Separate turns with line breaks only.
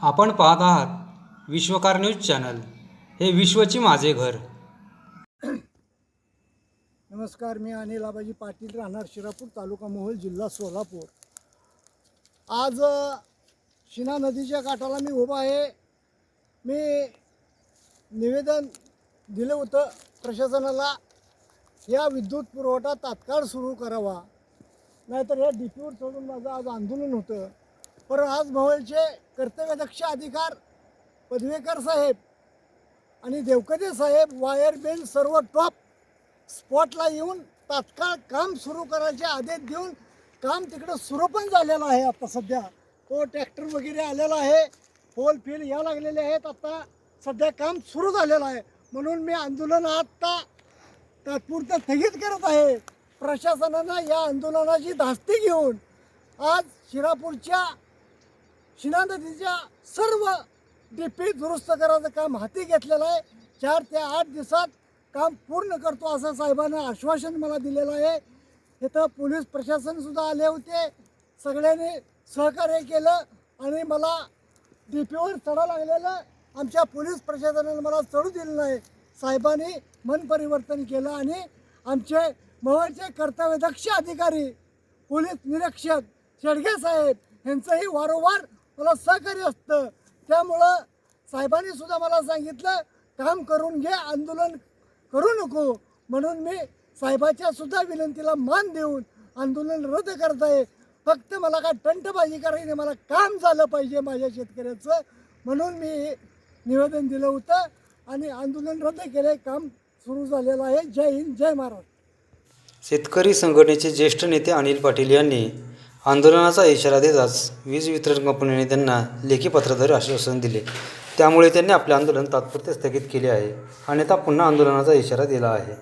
आपण पाहत आहात विश्वकार न्यूज चॅनल. हे विश्वची माझे घर.
नमस्कार मी अनिल आबाजी पाटील राहणार शिरापूर तालुका मोहोळ जिल्हा सोलापूर. आज शिना नदीच्या काठाला मी उभा आहे. मी निवेदन दिलं होतं प्रशासनाला या विद्युत पुरवठा तात्काळ सुरू करावा. नाहीतर या डीपीवर सोडून माझं आज आंदोलन होतं. पण आज मोहोळचे कर्तव्यदक्ष अधिकार पदवेकर साहेब आणि देवकते साहेब वायर बेल सर्व टॉप स्पॉटला येऊन तात्काळ काम सुरू करायचे आदेश देऊन काम तिकडं सुरू पण झालेलं आहे आता सध्या. तो ट्रॅक्टर वगैरे आलेला आहे. पोल फिल या लागलेले आहेत. आत्ता सध्या काम सुरू झालेलं आहे. म्हणून मी आंदोलन आत्ता तात्पुरतं स्थगित करत आहे. प्रशासनानं या आंदोलनाची धास्ती घेऊन आज शिरापूरच्या शिना नदीच्या सर्व डीपी दुरुस्त करायचं काम हाती घेतलेलं आहे. चार ते आठ दिवसात काम पूर्ण करतो असं साहेबांना आश्वासन मला दिलेलं आहे. इथं पोलीस प्रशासनसुद्धा आले होते. सगळ्यांनी सहकार्य केलं आणि मला डी पीवर चढा लागलेलं. आमच्या पोलीस प्रशासनानं मला चढू दिलं नाही साहेबांनी मन परिवर्तन केलं आणि आमचे मवाचे कर्तव्यदक्ष अधिकारी पोलीस निरीक्षक शेडगे साहेब यांचंही वारंवार मला सहकार्य असतं. त्यामुळं साहेबांनी सुद्धा मला सांगितलं काम करून घे आंदोलन करू नको. म्हणून मी साहेबाच्या सुद्धा विनंतीला मान देऊन आंदोलन रद्द करत आहे. फक्त मला काय टंटबाजी करायची मला काम झालं पाहिजे माझ्या शेतकऱ्याचं. म्हणून मी निवेदन दिलं होतं आणि आंदोलन रद्द केलं. काम सुरू झालेलं आहे. जय हिंद जय महाराष्ट्र.
शेतकरी संघटनेचे ज्येष्ठ नेते अनिल पाटील यांनी आंदोलनाचा इशारा देताच वीज वितरण कंपनीने त्यांना लेखी पत्राद्वारे आश्वासन दिले. त्यामुळे त्यांनी आपले आंदोलन तात्पुरते स्थगित केले आहे अन्यथा पुन्हा आंदोलनाचा इशारा दिला आहे.